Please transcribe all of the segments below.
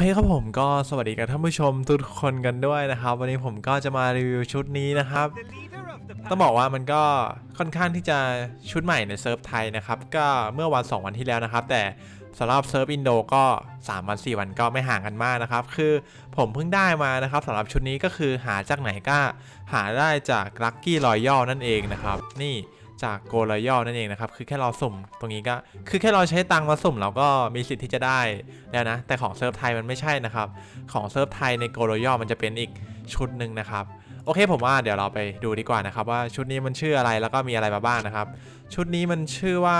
เคครับผมก็สวัสดีกับท่านผู้ชมทุกคนกันด้วยนะครับ วันนี้ผมก็จะมารีวิวชุดนี้นะครับ ต้องบอกว่ามันก็ค่อนข้างที่จะชุดใหม่ในเซิร์ฟไทยนะครับ ก็เมื่อวัน 2 วันที่แล้วนะครับ แต่สำหรับเซิร์ฟอินโดก็ 3 วัน 4 วันก็ไม่ห่างกันมากนะครับ คือผมเพิ่งได้มานะครับสำหรับชุดนี้ก็คือหาจากไหนก็หาได้จาก Lucky Royal นั่นเองนะครับ นี่ จากโกลยอนั่นเองนะครับ คือแค่เราสุ่มตรงนี้ก็ คือแค่เราใช้ตังมาสุ่มเราก็มีสิทธิ์ที่จะได้แล้วนะ แต่ของเซิร์ฟไทยมันไม่ใช่นะครับ ของเซิร์ฟไทยในโกลยอมันจะเป็นอีกชุดหนึ่งนะครับ โอเคผมว่าเดี๋ยวเราไปดูดีกว่านะครับ ว่าชุดนี้มันชื่ออะไรแล้วก็มีอะไรมาบ้างนะครับ ชุดนี้มันชื่อว่า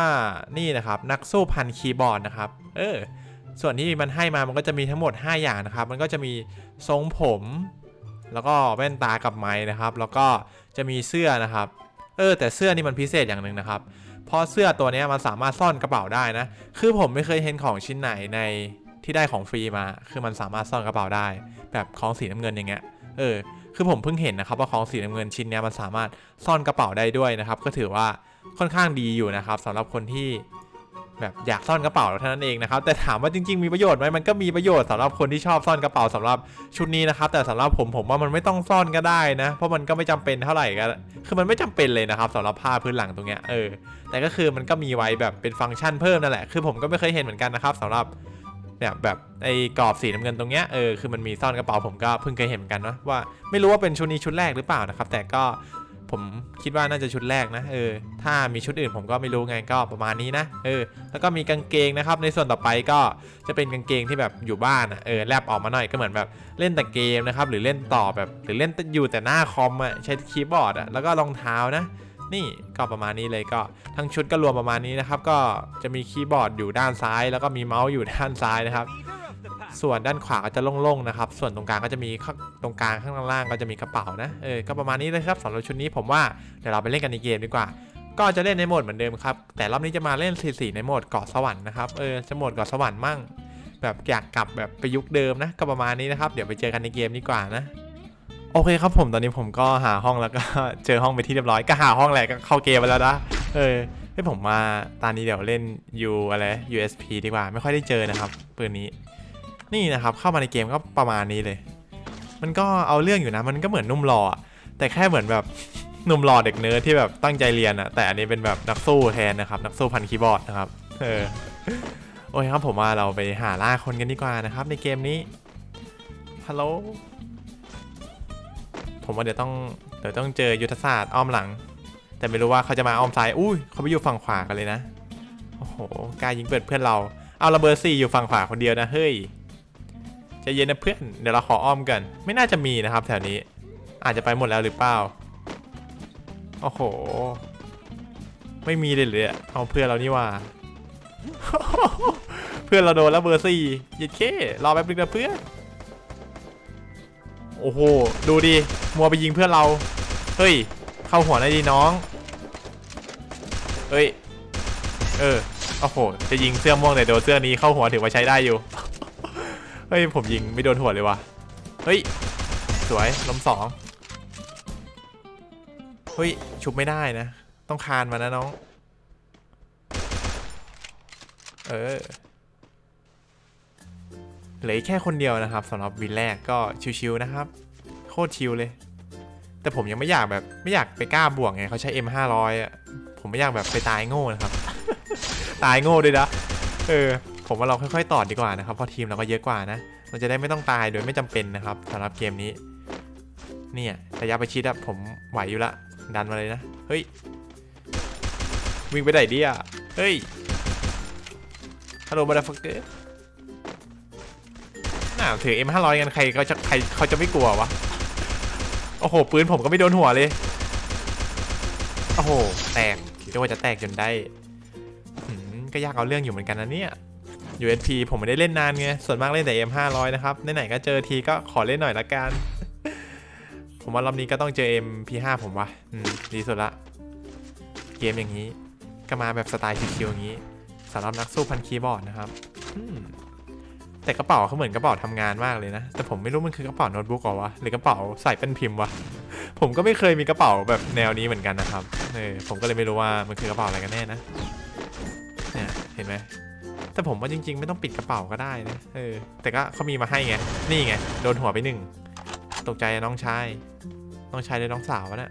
นี่นะครับนักสู้พันคีย์บอร์ดนะครับ เออ ส่วนที่มันให้มามันก็จะมีทั้งหมด 5 อย่างนะครับ มันก็จะมีทรงผม แล้วก็แว่นตากับไม้นะครับ แล้วก็จะมีเสื้อนะครับ เออแต่เสื้อนี่มันพิเศษอย่างหนึ่งนะครับ เพราะเสื้อตัวนี้มันสามารถซ่อนกระเป๋าได้นะ คือผมไม่เคยเห็นของชิ้นไหนในที่ได้ของฟรีมา คือมันสามารถซ่อนกระเป๋าได้ แบบของสีน้ำเงินอย่างเงี้ย เออ คือผมเพิ่งเห็นนะครับว่าของสีน้ำเงินชิ้นนี้มันสามารถซ่อนกระเป๋าได้ด้วยนะครับ ก็ถือว่าค่อนข้างดีอยู่นะครับสำหรับคนที่ แบบอยากซ่อนกระเป๋าเท่านั้นเองนะครับแต่ถามว่าจริง ๆ มีประโยชน์ไหมมันก็มีประโยชน์สำหรับคนที่ชอบซ่อนกระเป๋าสำหรับชุดนี้นะครับแต่สำหรับผมผมว่ามันไม่ต้องซ่อนก็ได้นะ เพราะมันก็ไม่จำเป็นเท่าไหร่ก็คือมันไม่จำเป็นเลยนะครับสำหรับผ้าพื้นหลังตรงเนี้ยเออแต่ก็คือมันก็มีไว้แบบเป็นฟังก์ชันเพิ่มนั่นแหละคือผมก็ไม่เคยเห็นเหมือนกันนะครับสำหรับเนี่ยแบบไอ้กรอบสีน้ำเงินตรงเนี้ยเออคือมันมีซ่อนกระเป๋าผมก็เพิ่งเคยเห็นเหมือนกันเนาะว่าไม่รู้ว่าเป็นชุดนี้ชุดแรกหรือเปล่านะครับแต่ก็ ผมคิดว่าน่าจะชุดแรกนะเออถ้ามีชุดอื่นผมก็ไม่รู้ไงก็ประมาณนี้นะเออแล้วก็มีกางเกงนะครับในส่วนต่อไปก็จะเป็นกางเกงที่แบบอยู่บ้านอะเออแลบออกมาหน่อยก็เหมือนแบบเล่นแต่เกมนะครับหรือเล่นต่อแบบหรือเล่นอยู่แต่หน้าคอมอะใช้คีย์บอร์ดอะแล้วก็รองเท้านะนี่ก็ประมาณนี้เลยก็ทั้งชุดก็รวมประมาณนี้นะครับ ก็จะมีคีย์บอร์ดอยู่ด้านซ้าย แล้วก็มีเมาส์อยู่ด้านซ้ายนะครับ ส่วนด้านขวาก็จะโล่งๆนะครับ ส่วนตรงกลางก็จะมีข้างตรงกลางข้างล่างก็จะมีกระเป๋านะเออก็ประมาณนี้เลยครับสำหรับชุดนี้ผมว่าเดี๋ยวเราไปเล่นกันในเกมดีกว่า ก็จะเล่นในโหมดเหมือนเดิมครับแต่รอบนี้จะมาเล่น4-4ในโหมดเกาะสวรรค์นะครับเออจะโหมดเกาะสวรรค์มั่ง แบบอยากกลับแบบไปยุคเดิมนะก็ประมาณนี้นะครับเดี๋ยวไปเจอกันในเกมดีกว่านะโอเคครับผมตอนนี้ผมก็หาห้องแล้วก็เจอห้องไปที่เรียบร้อยก็หาห้องแหละก็เข้าเกมไปแล้วนะเออให้ผมมาตอนนี้เดี๋ยวเล่น U อะไร USP ดีกว่า ไม่ค่อยได้เจอนะครับปืนนี้ นี่นะครับเข้ามาในเกมก็ประมาณนี้เลย มันก็เอาเรื่องอยู่นะ มันก็เหมือนนุ่มหล่อแต่แค่เหมือนแบบนุ่มหล่อเด็กเนิร์ดที่แบบตั้งใจเรียนอะแต่อันนี้เป็นแบบนักสู้แทนนะครับ นักสู้พันคีย์บอร์ดนะครับเออโอเคครับผมว่าเราไปหาล่าคนกันดีกว่านะครับ ในเกมนี้ฮัลโหลผมว่าเดี๋ยวต้องเดี๋ยวต้องเจอยุทธศาสตร์อ้อมหลัง แต่ไม่รู้ว่าเขาจะมาอ้อมซ้ายอุ้ยเขาไปอยู่ฝั่งขวากันเลยนะโอ้โหกายยิงเปิดเพื่อนเราเอาระเบิดสี่อยู่ฝั่งขวาคนเดียวนะเฮ้ย จะเย็นนะเพื่อนเดี๋ยวเราขออ้อมกัน ไม่น่าจะมีนะครับ แถวนี้ อาจจะไปหมดแล้วหรือเปล่าโอ้โห ไม่มีเลยเลยอะเอาเพื่อนเรานี่ว่า เพื่อนเราโดนแล้วเบอร์สี่ยิดเครอแป๊บนึงนะเพื่อนโอ้โห ดูดิ มัวไปยิงเพื่อนเรา เฮ้ย เข้าหัวได้ดีน้อง เฮ้ย เออ โอ้โห จะยิงเสื้อม่วงแต่โดนเสื้อนี้เข้าหัวถือว่าใช้ได้อยู่ เฮ้ยผมยิงไม่โดนหัวเลยวะเฮ้ยสวยล้มสองเฮ้ยชุบไม่ได้นะ ต้องคานมานะน้อง เออเหลือแค่คนเดียวนะครับสำหรับวินแรกก็ชิวๆนะครับ โคตรชิวเลย แต่ผมยังไม่อยากแบบไม่อยากไปกล้าบวกไงเขาใช้ M500 อะผมไม่อยากแบบไปตายโง่นะครับ ตายโง่ด้วยนะเออ ผมว่าเราค่อยๆต่อดีกว่านะครับเพราะทีมเราก็เยอะกว่านะเราจะได้ไม่ต้องตายโดยไม่จำเป็นนะครับสำหรับเกมนี้ เนี่ยระยะประชิดอะผมไหวอยู่ละดันมาเลยนะเฮ้ยวิ่งไปไหนดีอะเฮ้ยฮัลโหลบัตเตอร์ฟักเกอร์น่าถือ M500 กันใครก็จะใครเขาจะไม่กลัววะโอ้โหปืนผมก็ไม่โดนหัวเลยโอ้โหแตกคิดว่าจะแตกจนได้ก็ยากเอาเรื่องอยู่เหมือนกันนะเนี่ย USP ผมไม่ได้เล่นนานไง ส่วนมากเล่นแต่ M500 นะครับ ไหนๆก็เจอทีก็ขอเล่นหน่อยละกัน ผมว่ารอบนี้ก็ต้องเจอ MP5 ผมวะอืมดีสุดละ เกมอย่างนี้ ก็มาแบบสไตล์คิวๆอย่างนี้สำหรับนักสู้พันคีย์บอร์ดนะครับแต่กระเป๋าเขาเหมือนกระเป๋าทำงานมากเลยนะ แต่ผมไม่รู้มันคือกระเป๋าโน้ตบุ๊กหรอวะ หรือกระเป๋าใส่เป็นพิมพ์วะ ผมก็ไม่เคยมีกระเป๋าแบบแนวนี้เหมือนกันนะครับ เออ ผมก็เลยไม่รู้ว่ามันคือกระเป๋าอะไรกันแน่นะ เนี่ย เห็นไหม แต่ผมว่าจริง ๆ ไม่ต้องปิดกระเป๋าก็ได้นะเออ แต่ก็เขามีมาให้ไง นี่ไง โดนหัวไปหนึ่ง ตกใจน้องชาย น้องชายเลยน้องสาววะเนะ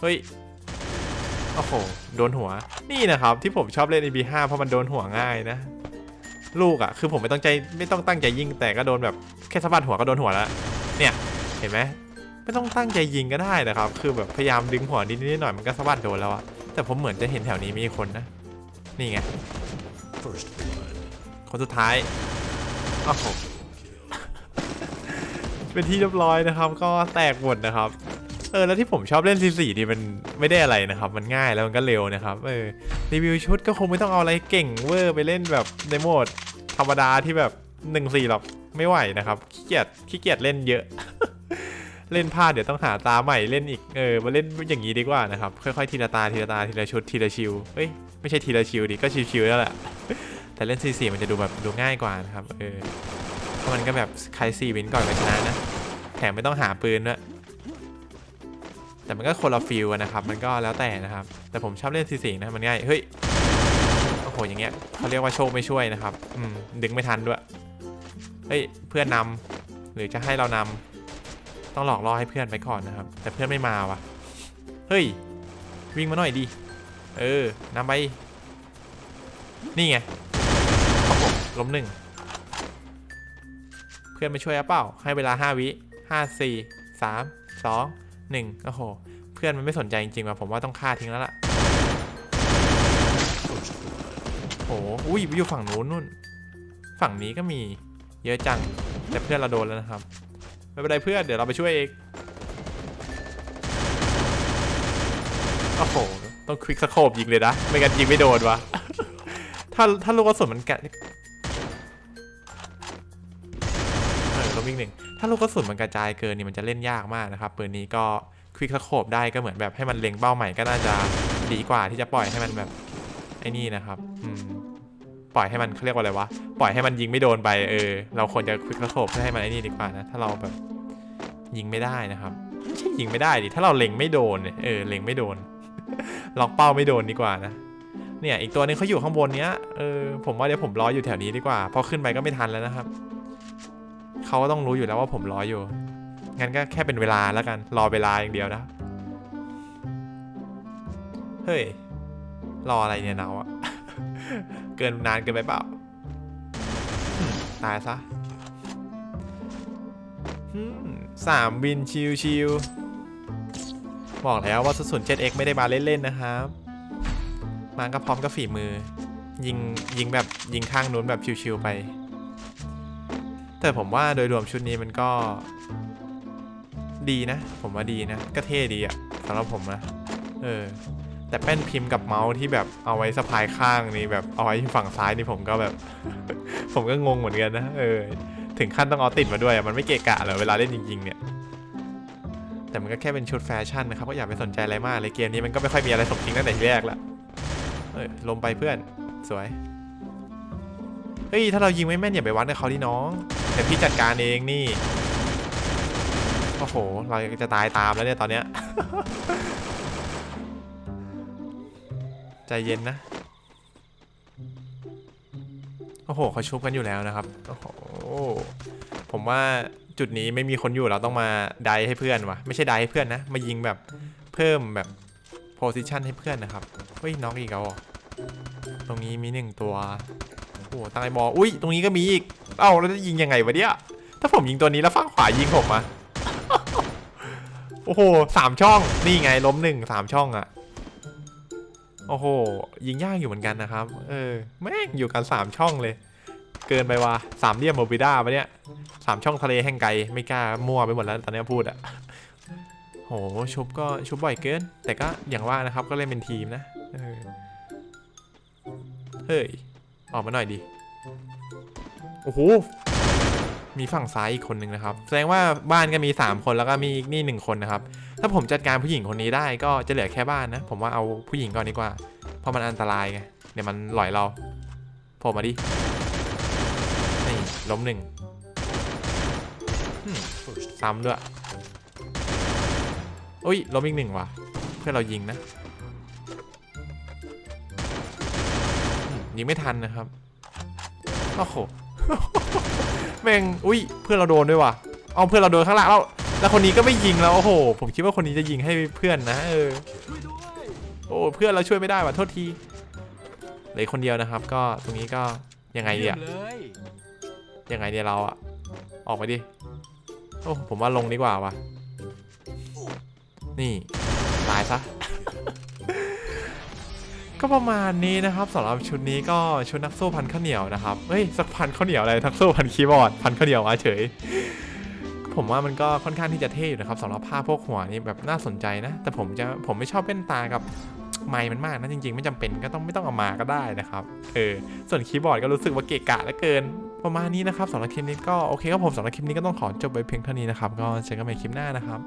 เฮ้ย โอ้โห โดนหัว นี่นะครับ ที่ผมชอบเล่น EB5 เพราะมันโดนหัวง่ายนะ ลูกอะ่ะ คือผมไม่ต้องใจไม่ต้องตั้งใจยิงแต่ก็โดนแบบแค่สะบัดหัวก็โดนหัวแล้ว เนี่ย เห็นไหมไม่ต้องตั้งใจยิงก็ได้นะครับ คือแบบพยายามดึงหัวนิดนิดๆหน่อยมันก็สะบัดโดนแล้วอะ แต่ผมเหมือนจะเห็นแถวนี้มีคนนะ นี่ไง คนสุดท้ายโอ้โหเป็นที่เรียบร้อยนะครับ ก็แตกหมดนะครับ เออ แล้วที่ผมชอบเล่น C4 นี่มันไม่ได้อะไรนะครับ มันง่ายแล้วมันก็เร็วนะครับ เออ รีวิวชุดก็คงไม่ต้องเอาอะไรเก่งเวอร์ไปเล่นแบบในโหมดธรรมดาที่แบบ1นสี่หรอก ไม่ไหวนะครับ ขี้เกียจ ขี้เกียจเล่นเยอะ เล่นพลาดเดี๋ยวต้องหาตาใหม่เล่นอีกเออมาเล่นอย่างนี้ดีกว่านะครับค่อยๆทีละตาทีละตาทีละชุดทีละชิวเฮ้ยไม่ใช่ทีละชิวดิก็ชิวๆแล้วแหละแต่เล่น C4 มันจะดูแบบดูง่ายกว่านะครับเออเพราะมันก็แบบใคร4วินก่อนก็ชนะนะแถมไม่ต้องหาปืนด้วยแต่มันก็คนละฟิลนะครับ มันก็แล้วแต่นะครับ แต่ผมชอบเล่น C4 นะมันง่าย เฮ้ย โอ้โห อย่างเงี้ยเขาเรียกว่าโชคไม่ช่วยนะครับ อืม ดึงไม่ทันด้วย เฮ้ย เพื่อนนำหรือจะให้เรานำ ต้องหลอกล่อให้เพื่อนไปก่อนนะครับ แต่เพื่อนไม่มาว่ะ เฮ้ย วิ่งมาหน่อยดิเออนำไป นี่ไงล้มหนึ่ง เพื่อนมาช่วยอะเปล่า ให้เวลา 5 วิห้าสี่สามสองหนึ่งโอ้โห เพื่อนมันไม่สนใจจริงๆว่ะผมว่าต้องฆ่าทิ้งแล้วล่ะโอ้โหอุ้ยอยู่ฝั่งนู้นนู่น ฝั่งนี้ก็มีเยอะจัง แต่เพื่อนเราโดนแล้วนะครับ ไม่เป็นไรเพื่อนเดี๋ยวเราไปช่วยเองโอ้โหต้องควิกสโคบยิงเลยนะ ไม่งั้นยิงไม่โดนวะถ้าถ้าลูกกระสุนมันแกะเออลมอีกหนึ่งถ้าลูกกระสุนมันกระจายเกินนี่มันจะเล่นยากมากนะครับปืนนี้ก็ควิกสโคบได้ก็เหมือนแบบให้มันเล็งเป้าใหม่ก็น่าจะดีกว่าที่จะปล่อยให้มันแบบไอ้นี่นะครับ อืม ปล่อยให้มันเขาเรียกว่าอะไรวะ ปล่อยให้มันยิงไม่โดนไปเออ เราควรจะควิกสโคบเพื่อให้มันไอ้นี่ดีกว่านะ ถ้าเราแบบยิงไม่ได้นะครับ ไม่ใช่ยิงไม่ได้ดิ ถ้าเราเล็งไม่โดนเนี่ยเออ เล็งไม่โดน ล็อกเป้าไม่โดนดีกว่านะ เนี่ย อีกตัวนึงเขาอยู่ข้างบนเนี้ย เออ ผมว่าเดี๋ยวผมรออยู่แถวนี้ดีกว่า พอขึ้นไปก็ไม่ทันแล้วนะครับ เขาก็ต้องรู้อยู่แล้วว่าผมรออยู่ งั้นก็แค่เป็นเวลาแล้วกัน รอเวลาอย่างเดียวนะ เฮ้ย รออะไรเนี่ยเนาอะ เกินนานเกินไปเปล่า ตายซะสามวินชิวชิวๆบอกแล้วว่าสุสุน 7x ไม่ได้มาเล่นๆนะครับ มาก็พร้อมกับฝีมือ ยิงยิงแบบยิงข้างนู้นแบบชิวๆไป แต่ผมว่าโดยรวมชุดนี้มันก็ ดีนะ ผมว่าดีนะ ก็เท่ดีอะสำหรับผมนะ เออ แต่แป้นพิมพ์กับเมาส์ที่แบบเอาไว้สะพายข้างนี่แบบเอาไว้ฝั่งซ้ายนี่ผมก็แบบ ผมก็งงเหมือนกันนะเออถึงขั้นต้องเอาติดมาด้วยมันไม่เกะกะเหรอเวลาเล่นจริงๆเนี่ย แต่มันก็แค่เป็นชุดแฟชั่นนะครับก็อย่าไปสนใจอะไรมากเลยเกมนี้มันก็ไม่ค่อยมีอะไรสมจริงตั้งแต่ทีแรกละเออลมไปเพื่อนสวยเฮ้ยถ้าเรายิงไม่แม่นอย่าไปวัดกับเขาที่น้องเดี๋ยวพี่จัดการเองนี่โอ้โห เราจะตายตามแล้วเนี่ยตอนเนี้ย ใจเย็นนะ โอ้โหเขาชุบกันอยู่แล้วนะครับ โอ้โห ผมว่าจุดนี้ไม่มีคนอยู่เราต้องมาไดให้เพื่อนวะไม่ใช่ไดให้เพื่อนนะ มายิงแบบเพิ่มแบบโพซิชันให้เพื่อนนะครับ เฮ้ยน้องอีกแล้วตรงนี้มีหนึ่งตัว โอ้โหตั้งไอ้บอ อุ้ยตรงนี้ก็มีอีก เอ้าแล้วจะยิงยังไงวะเนี่ย ถ้าผมยิงตัวนี้แล้วฝั่งขวายิงผมอะโอ้โหสามช่อง นี่ไงล้มหนึ่งสามช่องอะ โอ้โห ยิงยากอยู่เหมือนกันนะครับ เออ แม่งอยู่กันสามช่องเลย เกินไปว่ะสามเหลี่ยมโมบิด้าปะเนี่ยสามช่องทะเลแห่งไกล ไม่กล้ามั่วไปหมดแล้วตอนนี้พูดอะโห ชุบก็ชุบบ่อยเกิน แต่ก็อย่างว่านะครับก็เล่นเป็นทีมนะ เออ เฮ้ย ออกมาหน่อยดิ โอ้โห มีฝั่งซ้ายอีกคนหนึ่งนะครับ แสดงว่าบ้านก็มี 3 คนแล้วก็มีอีกนี่หนึ่งคนนะครับ ถ้าผมจัดการผู้หญิงคนนี้ได้ก็จะเหลือแค่บ้านนะ ผมว่าเอาผู้หญิงก่อนดีกว่า เพราะมันอันตรายไง เดี๋ยวมันหลอยเราโผล่มาดิ นี่ล้มหนึ่งซ้ำด้วยอุ้ยล้มอีกหนึ่งว่ะ เพื่อเรายิงนะ ยิงไม่ทันนะครับ โอ้โห แม่งอุ้ยเพื่อนเราโดนด้วยว่ะเอาเพื่อนเราโดนข้างหลังแล้วแล้วคนนี้ก็ไม่ยิงแล้วโอ้โห ผมคิดว่าคนนี้จะยิงให้เพื่อนนะเออโอ้เพื่อนเราช่วยไม่ได้ว่ะโทษทีเหลืออกคนเดียวนะครับ ก็ตรงนี้ก็ยังไงเนี่ยเลยยังไงเนี่ยเราอะออกไปดิโอ้ผมว่าลงดีกว่าวะนี่ตายซะ ก็ประมาณนี้นะครับสำหรับชุดนี้ก็ชุดนักสู้พันข้าวเหนียวนะครับเฮ้ยสักพันข้าวเหนียวอะไรนักสู้พันคีย์บอร์ดพันข้าวเหนียวมาเฉย ผมว่ามันก็ค่อนข้างที่จะเท่อยู่นะครับสำหรับภาพวกหัวนี่แบบน่าสนใจนะ แต่ผมจะผมไม่ชอบเล่นตากับไม้มันมากนะจริงๆ ไม่จำเป็นก็ต้องไม่ต้องเอามาก็ได้นะครับเออส่วนคีย์บอร์ดก็รู้สึกว่าเกะกะเหลือเกินประมาณนี้นะครับสำหรับคลิปนี้ก็โอเคครับผมสำหรับคลิปนี้ก็ต้องขอจบไปเพียงเท่านี้นะครับก็เจอกันใหม่คลิปหน้านะครับ